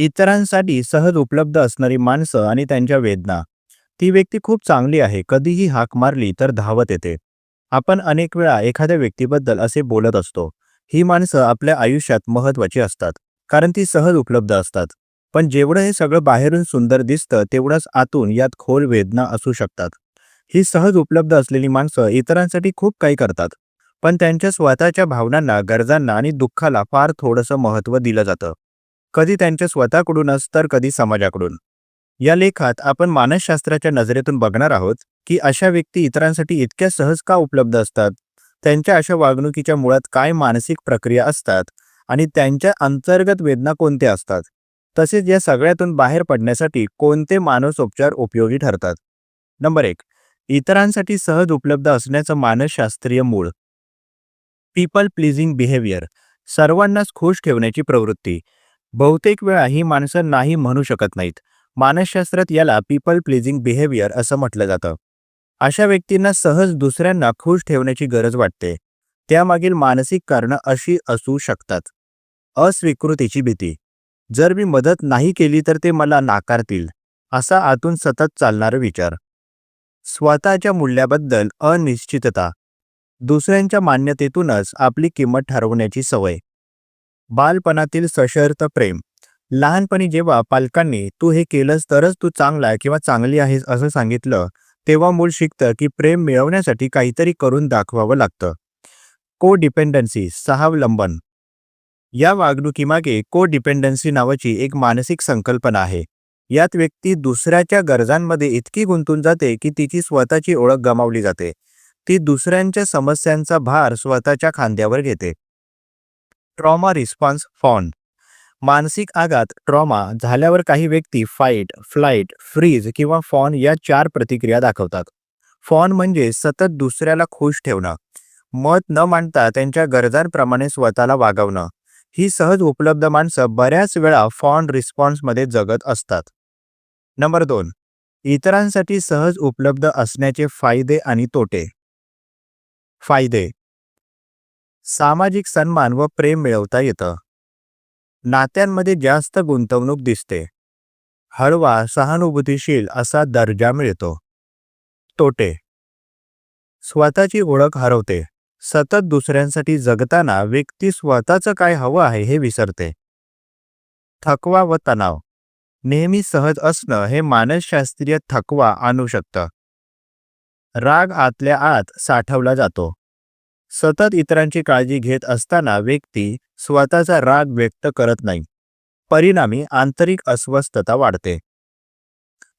इतरांसाठी सहज उपलब्ध असणारी माणसं आणि त्यांच्या वेदना. ती व्यक्ती खूप चांगली आहे. कधीही हाक मारली तर धावत येते. आपण अनेक वेळा एखाद्या व्यक्तीबद्दल असे बोलत असतो. ही माणसं आपल्या आयुष्यात महत्वाची असतात. कारण ती सहज उपलब्ध असतात. पण जेवढं हे सगळं बाहेरून सुंदर दिसतं तेवढंच आतून यात खोल वेदना असू शकतात. ही सहज उपलब्ध असलेली माणसं इतरांसाठी खूप काही करतात. पण त्यांच्या स्वतःच्या भावनांना गरजांना आणि दुःखाला फार थोडंसं महत्त्व दिलं जातं. कधी त्यांच्या स्वतःकडूनच तर कधी समाजाकडून. या लेखात आपण मानसशास्त्राच्या नजरेतून बघणार आहोत की अशा व्यक्ती इतरांसाठी इतक्या सहज का उपलब्ध असतात? त्यांच्या अशा वागणुकीच्या मुळात काय मानसिक प्रक्रिया असतात? आणि त्यांच्या अंतर्गत वेदना कोणत्या असतात? तसेच या सगळ्यातून बाहेर पडण्यासाठी कोणते मानसोपचार उपयोगी ठरतात? नंबर एक इतरांसाठी सहज उपलब्ध असण्याचं मानसशास्त्रीय मूळ. पीपल प्लीजिंग बिहेवियर सर्वांनाच खुश ठेवण्याची प्रवृत्ती. बहुतेक वेळा ही माणसं नाही म्हणू शकत नाहीत. मानसशास्त्रात याला पीपल प्लीजिंग बिहेवियर असं म्हटलं जातं. अशा व्यक्तींना सहज दुसऱ्यांना खुश ठेवण्याची गरज वाटते. त्यामागील मानसिक कारणं अशी असू शकतात. अस्वीकृतीची भीती. जर मी मदत नाही केली तर ते मला नाकारतील असा आतून सतत चालणारा विचार. स्वतःच्या मूल्याबद्दल अनिश्चितता. दुसऱ्यांच्या मान्यतेतूनच आपली किंमत ठरवण्याची सवय. बालपणातील सशर्त प्रेम. लहानपणी जेव्हा पालकांनी तू हे केलंस तरच तू चांगला किंवा चांगली आहेस असं सांगितलं तेव्हा मूल शिकतं की प्रेम मिळवण्यासाठी काहीतरी करून दाखवावं लागतं. को डिपेंडन्सी सहावलंबन. या वागणुकीमागे को डिपेंडन्सी नावाची एक मानसिक संकल्पना आहे. यात व्यक्ती दुसऱ्याच्या गरजांमध्ये इतकी गुंतून जाते की तिची स्वतःची ओळख गमावली जाते. ती दुसऱ्यांच्या समस्यांचा भार स्वतःच्या खांद्यावर घेते. Trauma response fawn. मानसिक आघात ट्रॉमा झाल्यावर काही व्यक्ती फाईट फ्लाईट फ्रीज किंवा फॉन या चार प्रतिक्रिया दाखवतात. फॉन म्हणजे सतत दुसऱ्याला खुश ठेवणं. मत न मांडता त्यांच्या गरजांप्रमाणे स्वतःला वागवणं. ही सहज उपलब्ध माणसं बऱ्याच वेळा फॉन रिस्पॉन्समध्ये जगत असतात. नंबर दोन. इतरांसाठी सहज उपलब्ध असण्याचे फायदे आणि तोटे. फायदे. सामाजिक सन्मान व प्रेम मिळवता येतं. नात्यांमध्ये जास्त गुंतवणूक दिसते. हळवा सहानुभूतीशील असा दर्जा मिळतो. तोटे. स्वतःची ओळख हरवते. सतत दुसऱ्यांसाठी जगताना व्यक्ती स्वतःचं काय हवं आहे हे विसरते. थकवा व तणाव. नेहमी सहज असणं हे मानसशास्त्रीय थकवा आणू शकतं. राग आतल्या आत साठवला जातो. सतत इतरांची काळजी घेत असताना व्यक्ती स्वतःचा राग व्यक्त करत नाही. परिणामी आंतरिक अस्वस्थता वाढते.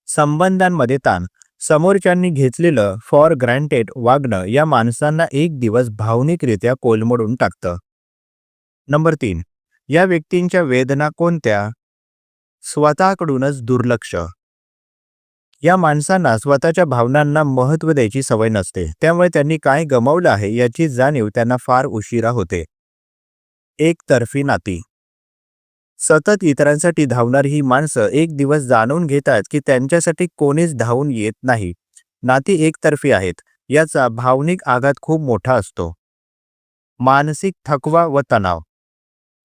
संबंधांमध्ये ताण. समोरच्यांनी घेतलेलं फॉर ग्रँटेड वागणं या माणसांना एक दिवस भावनिकरित्या कोलमडून टाकतं. नंबर तीन. या व्यक्तींच्या वेदना कोणत्या? स्वतःकडूनच दुर्लक्ष. या माणसांना स्वतःच्या भावनांना महत्त्व द्यायची सवय नसते. त्यामुळे त्यांनी काय गमावलं आहे याची जाणीव त्यांना फार उशिरा होते. एकतर्फी नाती. सतत इतरांसाठी धावणारी ही माणसं एक दिवस जाणून घेतात की त्यांच्यासाठी कोणीच धावून येत नाही. नाती एकतर्फी आहेत. याचा भावनिक आघात खूप मोठा असतो. मानसिक थकवा व तणाव.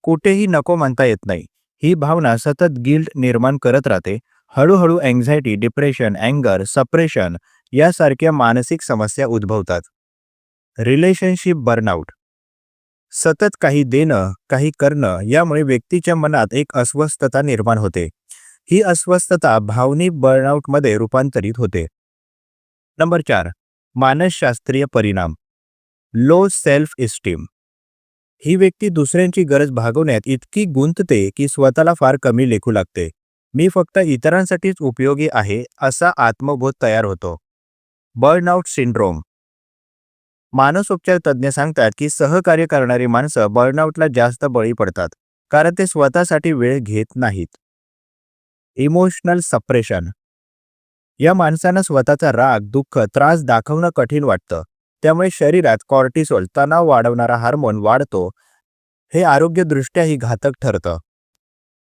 कुठेही नको म्हणता येत नाही. ही भावना सतत गिल्ड निर्माण करत राहते. हळूहळू अँझायटी डिप्रेशन अँगर सप्रेशन यासारख्या मानसिक समस्या उद्भवतात. रिलेशनशिप बर्नआउट सतत काही देणं काही करणं यामुळे व्यक्तीच्या मनात एक अस्वस्थता निर्माण होते. ही अस्वस्थता भावनिक बर्नआउटमध्ये रूपांतरित होते. नंबर चार. मानसशास्त्रीय परिणाम. लो सेल्फ इस्टीम ही व्यक्ती दुसऱ्यांची गरज भागवण्यात इतकी गुंतते की स्वतःला फार कमी लेखू लागते. मी फक्त इतरांसाठीच उपयोगी आहे असा आत्मबोध तयार होतो. Burnout syndrome. मानसोपचार तज्ज्ञ सांगतात की सहकार्य करणारी माणसं बर्नआउटला जास्त बळी पडतात कारण ते स्वतःसाठी वेळ घेत नाहीत. Emotional suppression. या माणसांना स्वतःचा राग दुःख त्रास दाखवणं कठीण वाटतं त्यामुळे शरीरात कॉर्टिसोल तणाव वाढवणारा हार्मोन वाढतो हे आरोग्यदृष्ट्याही घातक ठरतं.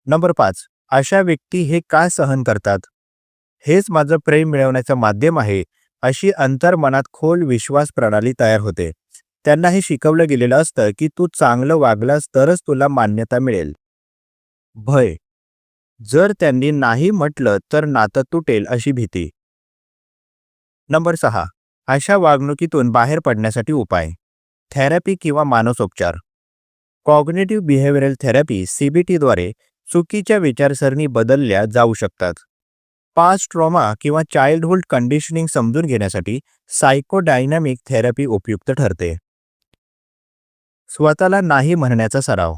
नंबर पाच. अशा व्यक्ती हे का सहन करतात? हेच माझं प्रेम मिळवण्याचं माध्यम आहे अशी अंतर्मनात खोल विश्वास प्रणाली तयार होते. त्यांना हे शिकवलं गेलेलं असतं की तू चांगलं वागलास तरच तुला मान्यता मिळेल. भय. जर त्यांनी नाही म्हटलं तर नातं तुटेल अशी भीती. नंबर सहा. अशा वागणुकीतून बाहेर पडण्यासाठी उपाय. थेरपी किंवा मानसोपचार. कॉग्नेटिव्ह बिहेव्हिअरल थेरपी सीबीटीद्वारे चुकीच्या विचारसरणी बदलल्या जाऊ शकतात. पास्ट ट्रॉमा किंवा चाइल्डहुड कंडिशनिंग समजून घेण्यासाठी सायकोडायनॅमिक थेरपी उपयुक्त ठरते. स्वतःला नाही म्हणण्याचा सराव.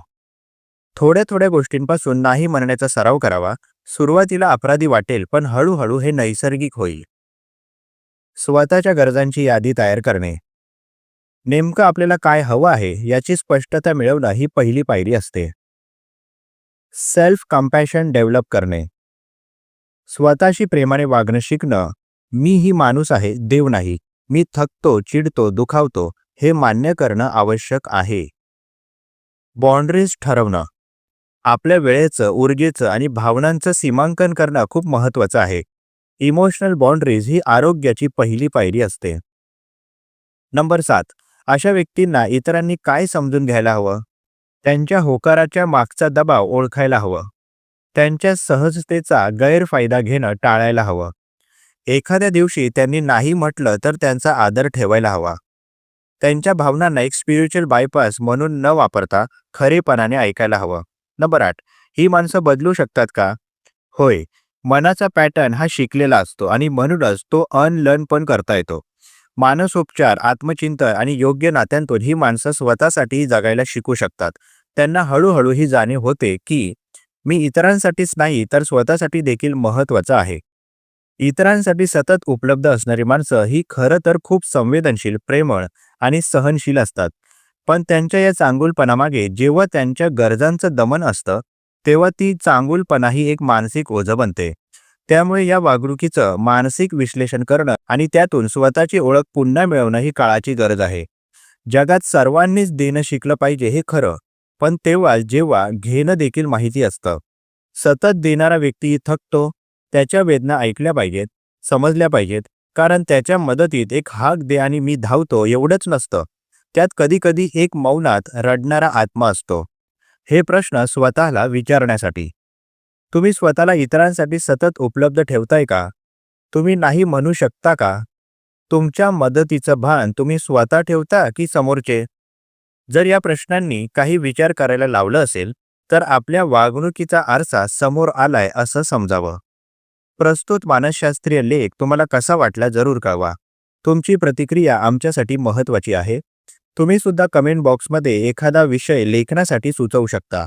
थोड्या थोड्या गोष्टींपासून नाही म्हणण्याचा सराव करावा सुरुवातीला अपराधी वाटेल पण हळूहळू हे नैसर्गिक होईल. स्वतःच्या गरजांची यादी तयार करणे. नेमकं आपल्याला काय हवं आहे याची स्पष्टता मिळवणं ही पहिली पायरी असते. सेल्फ कम्पॅशन डेव्हलप करणे. स्वतःशी प्रेमाने वागणं शिकणं. मी ही माणूस आहे देव नाही. मी थकतो चिडतो दुखावतो हे मान्य करणं आवश्यक आहे. बाउंड्रीज ठरवणं. आपल्या वेळेचं ऊर्जेचं आणि भावनांचं सीमांकन करणं खूप महत्त्वाचं आहे. इमोशनल बाउंड्रीज ही आरोग्याची पहिली पायरी असते. नंबर सात. अशा व्यक्तींना इतरांनी काय समजून घ्यायला हवं? त्यांच्या होकाराच्या मागचा दबाव ओळखायला हवं. त्यांच्या सहजतेचा गैरफायदा घेणं टाळायला हवं. एखाद्या दिवशी त्यांनी नाही म्हटलं तर त्यांचा आदर ठेवायला हवा. त्यांच्या भावनांना एक स्पिरिच्युअल बायपास म्हणून न वापरता खरेपणाने ऐकायला हवं. नंबर आठ ही माणसं बदलू शकतात का? होय मनाचा पॅटर्न हा शिकलेला असतो आणि म्हणूनच तो अनलर्न पण करता येतो. मानसोपचार आत्मचिंतन आणि योग्य नात्यांतून ही माणसं स्वतःसाठी जगायला शिकू शकतात. त्यांना हळूहळू ही जाणीव होते की मी इतरांसाठीच नाही तर स्वतःसाठी देखील महत्त्वाचं आहे. इतरांसाठी सतत उपलब्ध असणारी माणसं ही खरं तर खूप संवेदनशील प्रेमळ आणि सहनशील असतात. पण त्यांच्या या चांगुलपणामागे जेव्हा त्यांच्या गरजांचं दमन असतं तेव्हा ती चांगुलपणा ही एक मानसिक ओझं बनते. त्यामुळे या वागणुकीचं मानसिक विश्लेषण करणं आणि त्यातून स्वतःची ओळख पुन्हा मिळवणं ही काळाची गरज आहे. जगात सर्वांनीच देणं शिकलं पाहिजे हे खरं पण तेव्हा जेव्हा घेणं देखील माहिती असतं. सतत देणारा व्यक्ती थकतो त्याच्या वेदना ऐकल्या पाहिजेत समजल्या पाहिजेत कारण त्याच्या मदतीत एक हाक दे आणि मी धावतो एवढंच नसतं. त्यात कधीकधी एक मौनात रडणारा आत्मा असतो. हे प्रश्न स्वतःला विचारण्यासाठी. तुम्ही स्वतःला इतरांसाठी सतत उपलब्ध ठेवताय का? तुम्ही नाही म्हणू शकता का? तुमच्या मदतीचं भान तुम्ही स्वतः ठेवता की समोरचे? जर या प्रश्नांनी काही विचार करायला लावलं असेल तर आपल्या वागणुकीचा आरसा समोर आलाय असं समजावं. प्रस्तुत मानसशास्त्रीय लेख तुम्हाला कसा वाटला जरूर कळवा. तुमची प्रतिक्रिया आमच्यासाठी महत्त्वाची आहे. तुम्ही सुद्धा कमेंट बॉक्समध्ये एखादा विषय लेखनासाठी सुचवू शकता.